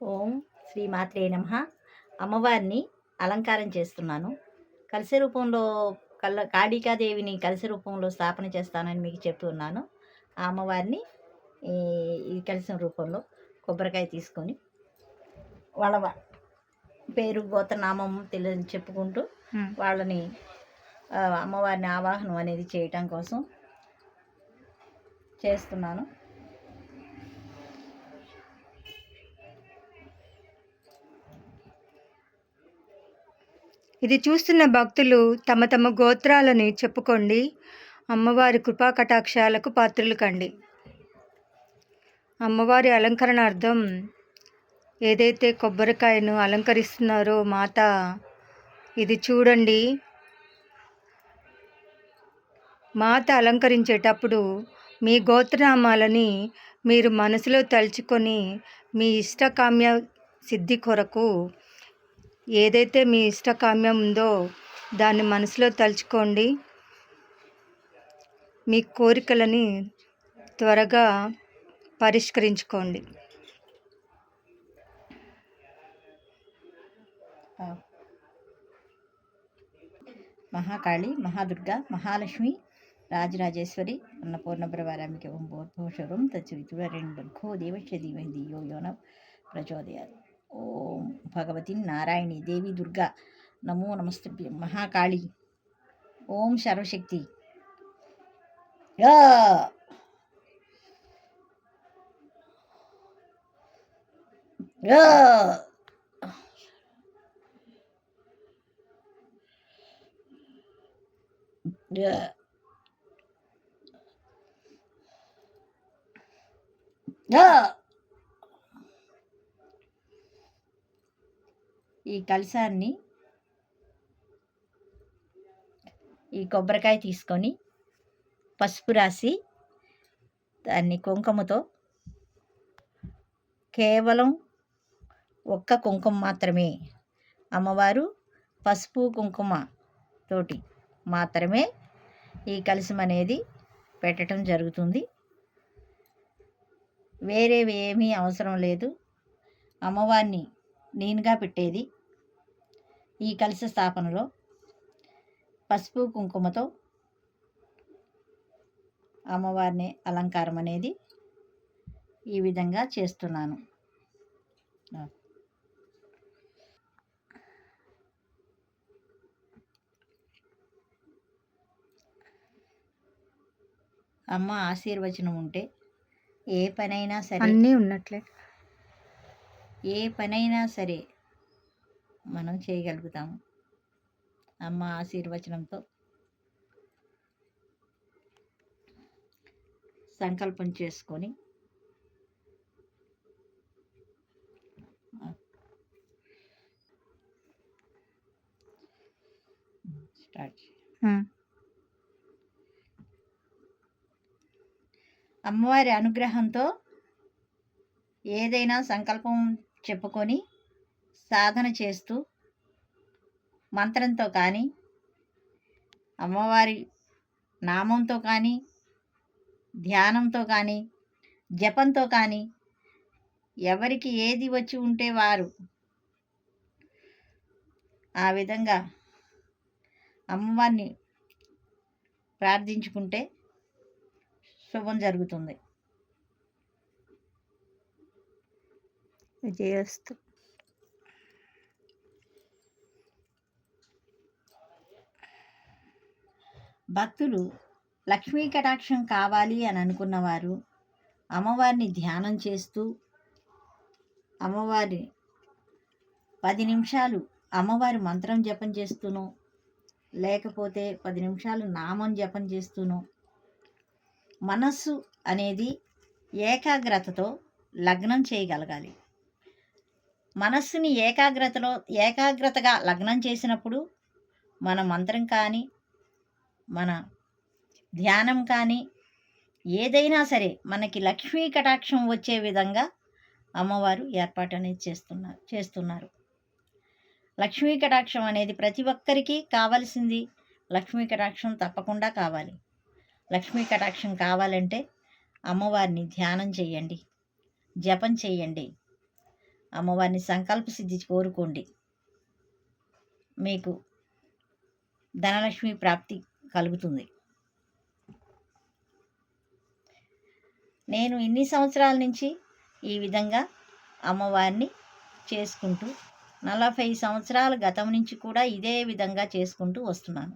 ఓం శ్రీ మాత్రే నమ. అమ్మవారిని అలంకారం చేస్తున్నాను. కలిసి రూపంలో కల్ల కాళికాదేవిని కలిసి రూపంలో స్థాపన చేస్తానని మీకు చెప్తున్నాను ఆ అమ్మవారిని ఈ కలిసిన రూపంలో కొబ్బరికాయ తీసుకొని వాళ్ళ పేరు గోత్రనామం తెలి చెప్పుకుంటూ వాళ్ళని అమ్మవారిని ఆవాహనం అనేది చేయటం కోసం చేస్తున్నాను. ఇది చూస్తున్న భక్తులు తమ తమ గోత్రాలని చెప్పుకోండి. అమ్మవారి కృపా కటాక్షాలకు పాత్రలు కండి. అమ్మవారి అలంకరణార్థం ఏదైతే కొబ్బరికాయను అలంకరిస్తున్నారో మాత ఇది చూడండి. మాత అలంకరించేటప్పుడు మీ గోత్రనామాలని మీరు మనసులో తలుచుకొని మీ ఇష్టకామ్య సిద్ధి కొరకు ఏదైతే మీ ఇష్టకామ్యం ఉందో దాన్ని మనసులో తలుచుకోండి. మీ కోరికలని త్వరగా పరిష్కరించుకోండి. మహాకాళి మహాదుర్గ మహాలక్ష్మి రాజరాజేశ్వరి అన్నపూర్ణభ్రవారామికి ఓం భూర్భూషరం తత్సవితుడరెండుర్ఘో దేవశ్య ధీమహి దియో యోన ప్రచోదయాలు ఓం భగవతి నారాయణి దేవి దుర్గా. నమో నమస్తే మహాకాళి. ఓం సర్వశక్తి. యా! యా! ఈ కలసాన్ని ఈ కొబ్బరికాయ తీసుకొని పసుపు రాసి దాన్ని కుంకుమతో కేవలం ఒక్క కుంకుమ మాత్రమే. అమ్మవారు పసుపు కుంకుమ తోటి మాత్రమే ఈ కలశం అనేది పెట్టడం జరుగుతుంది. వేరేవి ఏమీ అవసరం లేదు. అమ్మవారిని నేనుగా పెట్టేది ఈ కలశ స్థాపనలో పసుపు కుంకుమతో అమ్మవారిని అలంకారం అనేది ఈ విధంగా చేస్తున్నాను. అమ్మ ఆశీర్వచనం ఉంటే ఏ పనైనా సరే అన్నీ ఉన్నట్లే. ఏ పనైనా సరే మనం చేయగలుగుతాము. అమ్మ ఆశీర్వచనంతో. సంకల్పం చేసుకొని. స్టార్ట్. అమ్మవారి అనుగ్రహంతో ఏదైనా సంకల్పం చెప్పుకొని సాధన చేస్తూ మంత్రంతో కానీ అమ్మవారి నామంతో కానీ ధ్యానంతో కానీ జపంతో కానీ ఎవరికి ఏది వచ్చి ఉంటే వారు ఆ విధంగా అమ్మవారిని ప్రార్థించుకుంటే శుభం జరుగుతుంది. విజయస్తు భక్తులు లక్ష్మీ కటాక్షం కావాలి అని అనుకున్నవారు అమ్మవారిని ధ్యానం చేస్తూ అమ్మవారి పది నిమిషాలు అమ్మవారి మంత్రం జపం చేస్తూను. లేకపోతే పది నిమిషాలు నామం జపం చేస్తూను. మనస్సు అనేది ఏకాగ్రతతో లగ్నం చేయగలగాలి. మనస్సుని ఏకాగ్రతలో ఏకాగ్రతగా లగ్నం చేసినప్పుడు మన మంత్రం కానీ మన ధ్యానం కానీ ఏదైనా సరే మనకి లక్ష్మీ కటాక్షం వచ్చే విధంగా అమ్మవారు ఏర్పాటు అనేది చేస్తున్నారు చేస్తున్నారు. లక్ష్మీ కటాక్షం అనేది ప్రతి ఒక్కరికి కావాల్సింది లక్ష్మీ కటాక్షం తప్పకుండా కావాలి. లక్ష్మీ కటాక్షం కావాలంటే అమ్మవారిని ధ్యానం చేయండి జపం చేయండి అమ్మవారిని సంకల్ప సిద్ధి కోరుకోండి. మీకు ధనలక్ష్మి ప్రాప్తి కలుగుతుంది. నేను ఇన్ని సంవత్సరాల నుంచి ఈ విధంగా అమ్మవారిని చేసుకుంటూ నలభై సంవత్సరాల గతం నుంచి కూడా ఇదే విధంగా చేసుకుంటూ వస్తున్నాను.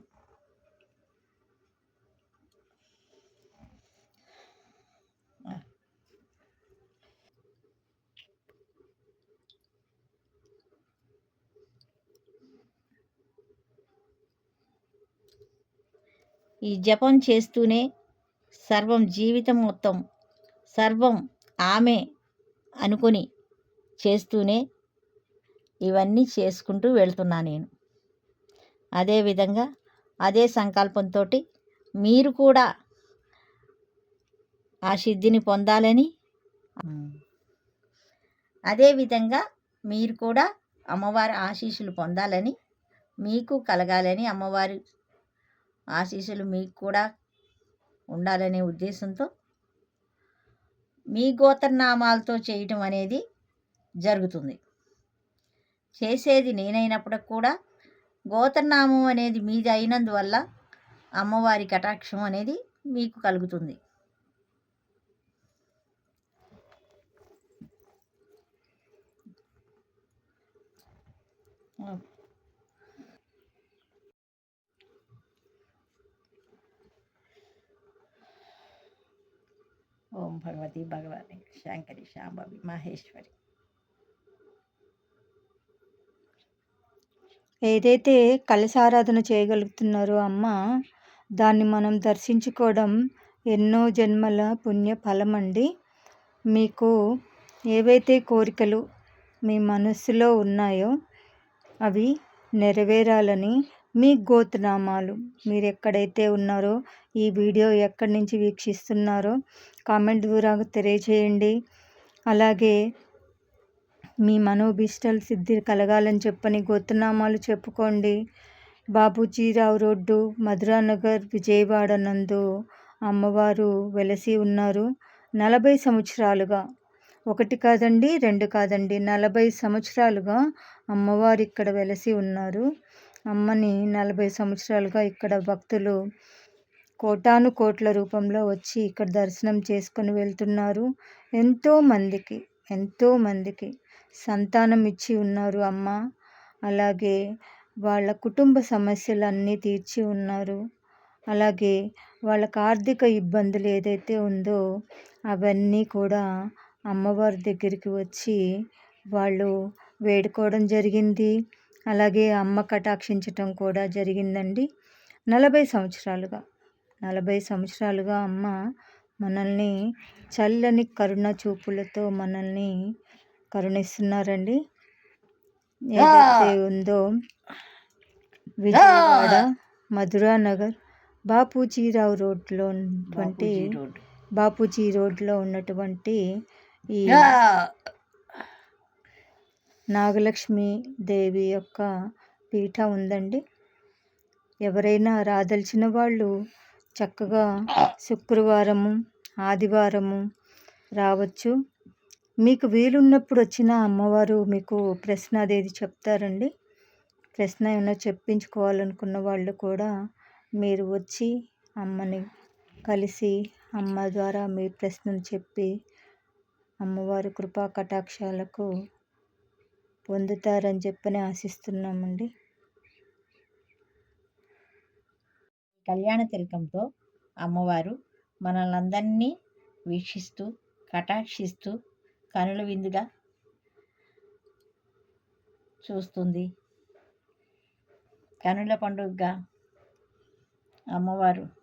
ఈ జపం చేస్తూనే సర్వం జీవితం మొత్తం సర్వం ఆమె అనుకొని చేస్తూనే ఇవన్నీ చేసుకుంటూ వెళ్తున్నా నేను. అదేవిధంగా అదే సంకల్పంతో మీరు కూడా ఆ సిద్ధిని పొందాలని అదేవిధంగా మీరు కూడా అమ్మవారి ఆశీస్సులు పొందాలని మీకు కలగాలని అమ్మవారి ఆశీస్సులు మీకు కూడా ఉండాలనే ఉద్దేశంతో మీ గోత్రనామాలతో చేయటం అనేది జరుగుతుంది చేసేది నేనైనప్పటికి కూడా గోత్రనామం అనేది మీది అయినందువల్ల అమ్మవారి కటాక్షం అనేది మీకు కలుగుతుంది Oh. భగవతి భగవతి శంకరి శాంభవి మహేశ్వరి ఏదైతే కలశారాధన చేయగలుగుతున్నారో అమ్మ దాన్ని మనం దర్శించుకోవడం ఎన్నో జన్మల పుణ్య ఫలం అండి. మీకు ఏవైతే కోరికలు మీ మనస్సులో ఉన్నాయో అవి నెరవేరాలని మీ గోత్రనామాలు. మీరు ఎక్కడైతే ఉన్నారో ఈ వీడియో ఎక్కడి నుంచి వీక్షిస్తున్నారో కామెంట్ ద్వారా తెలియజేయండి. అలాగే మీ మనోభీష్టాలు సిద్ధి కలగాలని చెప్పని గోత్రనామాలు చెప్పుకోండి. బాబూజీరావు రోడ్డు మధురానగర్ విజయవాడ నందు అమ్మవారు వెలసి ఉన్నారు. నలభై సంవత్సరాలుగా. ఒకటి కాదండి రెండు కాదండి నలభై సంవత్సరాలుగా అమ్మవారు ఇక్కడ వెలసి ఉన్నారు. అమ్మని నలభై సంవత్సరాలుగా ఇక్కడ భక్తులు కోటాను కోట్ల రూపంలో వచ్చి ఇక్కడ దర్శనం చేసుకొని వెళ్తున్నారు. ఎంతో మందికి ఎంతో మందికి సంతానం ఇచ్చి ఉన్నారు అమ్మ. అలాగే వాళ్ళ కుటుంబ సమస్యలన్నీ తీర్చి ఉన్నారు. అలాగే వాళ్ళకి ఆర్థిక ఇబ్బందులు ఏదైతే ఉందో అవన్నీ కూడా అమ్మవారి దగ్గరికి వచ్చి వాళ్ళు వేడుకోవడం జరిగింది. అలాగే అమ్మ కటాక్షించటం కూడా జరిగిందండి. నలభై సంవత్సరాలుగా. నలభై సంవత్సరాలుగా అమ్మ మనల్ని చల్లని కరుణ చూపులతో మనల్ని కరుణిస్తున్నారండి. ఏదైతే ఉందో విజయవాడ మధురా నగర్ బాపూజీరావు రోడ్లో ఉన్నటువంటి బాపూజీ రోడ్లో ఉన్నటువంటి ఈ నాగలక్ష్మి దేవి యొక్క పీఠ ఉందండి. ఎవరైనా రాదలిచిన వాళ్ళు చక్కగా శుక్రవారము ఆదివారము రావచ్చు. మీకు వీలున్నప్పుడు వచ్చిన అమ్మవారు మీకు ప్రశ్న అదేది చెప్తారండి. ప్రశ్న ఏమైనా చెప్పించుకోవాలనుకున్న వాళ్ళు కూడా మీరు వచ్చి అమ్మని కలిసి అమ్మ ద్వారా మీ ప్రశ్నలు చెప్పి అమ్మవారి కృపా కటాక్షాలకు పొందుతారని చెప్పని ఆశిస్తున్నామండి. కళ్యాణ తిలకంతో అమ్మవారు మనల్ని వీక్షిస్తూ కటాక్షిస్తూ కనుల విందుగా చూస్తుంది. కనుల పండుగగా అమ్మవారు